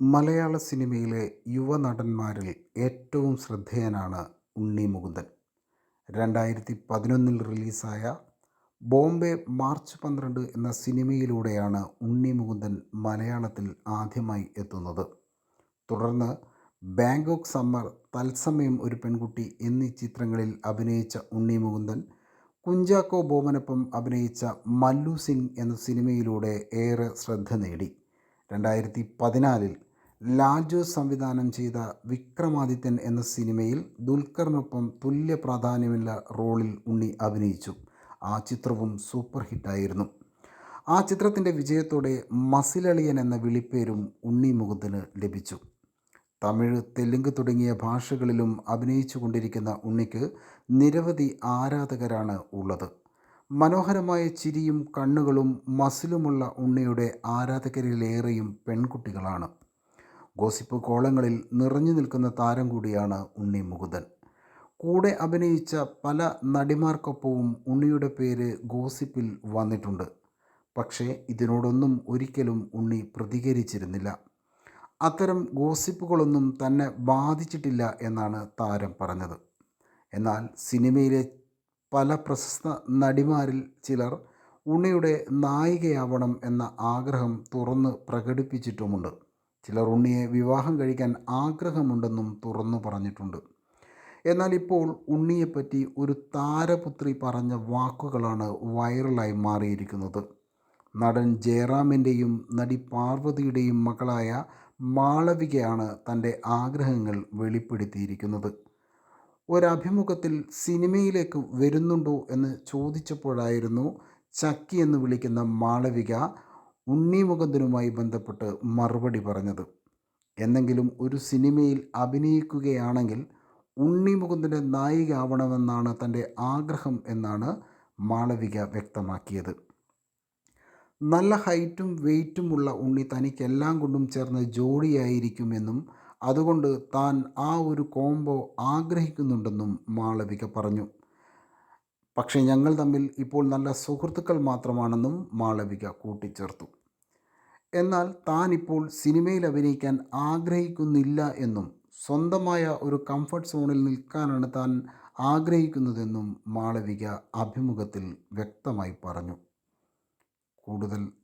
മലയാള സിനിമയിലെ യുവനടന്മാരിൽ ഏറ്റവും ശ്രദ്ധേയനാണ് ഉണ്ണി മുകുന്ദൻ. രണ്ടായിരത്തി പതിനൊന്നിൽ റിലീസായ ബോംബെ മാർച്ച് പന്ത്രണ്ട് എന്ന സിനിമയിലൂടെയാണ് ഉണ്ണി മുകുന്ദൻ മലയാളത്തിൽ ആദ്യമായി എത്തുന്നത്. തുടർന്ന് ബാങ്കോക്ക് സമ്മർ തത്സമയം ഒരു പെൺകുട്ടി എന്നീ ചിത്രങ്ങളിൽ അഭിനയിച്ച ഉണ്ണി മുകുന്ദൻ കുഞ്ചാക്കോ ബോമനൊപ്പം അഭിനയിച്ച മല്ലു സിംഗ് എന്ന സിനിമയിലൂടെ ഏറെ ശ്രദ്ധ നേടി. രണ്ടായിരത്തി പതിനാലിൽ ലാജു സംവിധാനം ചെയ്ത വിക്രമാദിത്യൻ എന്ന സിനിമയിൽ ദുൽഖറിനൊപ്പം തുല്യ പ്രാധാന്യമുള്ള റോളിൽ ഉണ്ണി അഭിനയിച്ചു. ആ ചിത്രവും സൂപ്പർ ഹിറ്റായിരുന്നു. ആ ചിത്രത്തിന്റെ വിജയത്തോടെ മസിലളിയൻ എന്ന വിളിപ്പേരും ഉണ്ണി മുകുന്ദന് ലഭിച്ചു. തമിഴ് തെലുങ്ക് തുടങ്ങിയ ഭാഷകളിലും അഭിനയിച്ചു കൊണ്ടിരിക്കുന്ന ഉണ്ണിക്ക് നിരവധി ആരാധകരാണ് ഉള്ളത്. മനോഹരമായ ചിരിയും കണ്ണുകളും മസിലുമുള്ള ഉണ്ണിയുടെ ആരാധകരിലേറെയും പെൺകുട്ടികളാണ്. ഗോസിപ്പ് കോളങ്ങളിൽ നിറഞ്ഞു നിൽക്കുന്ന താരം കൂടിയാണ് ഉണ്ണി മുകുന്ദൻ. കൂടെ അഭിനയിച്ച പല നടിമാർക്കൊപ്പവും ഉണ്ണിയുടെ പേര് ഗോസിപ്പിൽ വന്നിട്ടുണ്ട്. പക്ഷേ ഇതിനോടൊന്നും ഒരിക്കലും ഉണ്ണി പ്രതികരിച്ചിരുന്നില്ല. അത്തരം ഗോസിപ്പുകളൊന്നും തന്നെ ബാധിച്ചിട്ടില്ല എന്നാണ് താരം പറഞ്ഞത്. എന്നാൽ സിനിമയിലെ പല പ്രശസ്ത നടിമാരിൽ ചിലർ ഉണ്ണിയുടെ നായികയാവണം എന്ന ആഗ്രഹം തുറന്ന് പ്രകടിപ്പിച്ചിട്ടുമുണ്ട്. ചിലർ ഉണ്ണിയെ വിവാഹം കഴിക്കാൻ ആഗ്രഹമുണ്ടെന്നും തുറന്നു പറഞ്ഞിട്ടുണ്ട്. എന്നാൽ ഇപ്പോൾ ഉണ്ണിയെപ്പറ്റി ഒരു താരപുത്രി പറഞ്ഞ വാക്കുകളാണ് വൈറലായി മാറിയിരിക്കുന്നത്. നടൻ ജയറാമിന്റെയും നടി പാർവതിയുടെയും മകളായ മാളവികയാണ് തന്റെ ആഗ്രഹങ്ങൾ വെളിപ്പെടുത്തിയിരിക്കുന്നത്. ഒരഭിമുഖത്തിൽ സിനിമയിലേക്ക് വരുന്നുണ്ടോ എന്ന് ചോദിച്ചപ്പോഴായിരുന്നു ചക്കി എന്ന് വിളിക്കുന്ന മാളവിക ഉണ്ണി മുകുന്ദനുമായി ബന്ധപ്പെട്ട് മറുപടി പറഞ്ഞത്. എന്നെങ്കിലും ഒരു സിനിമയിൽ അഭിനയിക്കുകയാണെങ്കിൽ ഉണ്ണി മുകുന്ദന്റെ നായിക ആവണമെന്നാണ് തന്റെ ആഗ്രഹം എന്നാണ് മാളവിക വ്യക്തമാക്കിയത്. നല്ല ഹൈറ്റും വെയിറ്റുമുള്ള ഉണ്ണി തനിക്കെല്ലാം കൊണ്ടും ചേർന്ന ജോഡിയായിരിക്കുമെന്നും അതുകൊണ്ട് താൻ ആ ഒരു കോംബോ ആഗ്രഹിക്കുന്നുണ്ടെന്നും മാളവിക പറഞ്ഞു. പക്ഷേ ഞങ്ങൾ തമ്മിൽ ഇപ്പോൾ നല്ല സുഹൃത്തുക്കൾ മാത്രമാണെന്നും മാളവിക കൂട്ടിച്ചേർത്തു. എന്നാൽ താൻ ഇപ്പോൾ സിനിമയിൽ അഭിനയിക്കാൻ ആഗ്രഹിക്കുന്നില്ല എന്നും സ്വന്തമായ ഒരു കംഫർട്ട് സോണിൽ നിൽക്കാനാണ് താൻ ആഗ്രഹിക്കുന്നതെന്നും മാളവിക അഭിമുഖത്തിൽ വ്യക്തമായി പറഞ്ഞു. കൂടുതൽ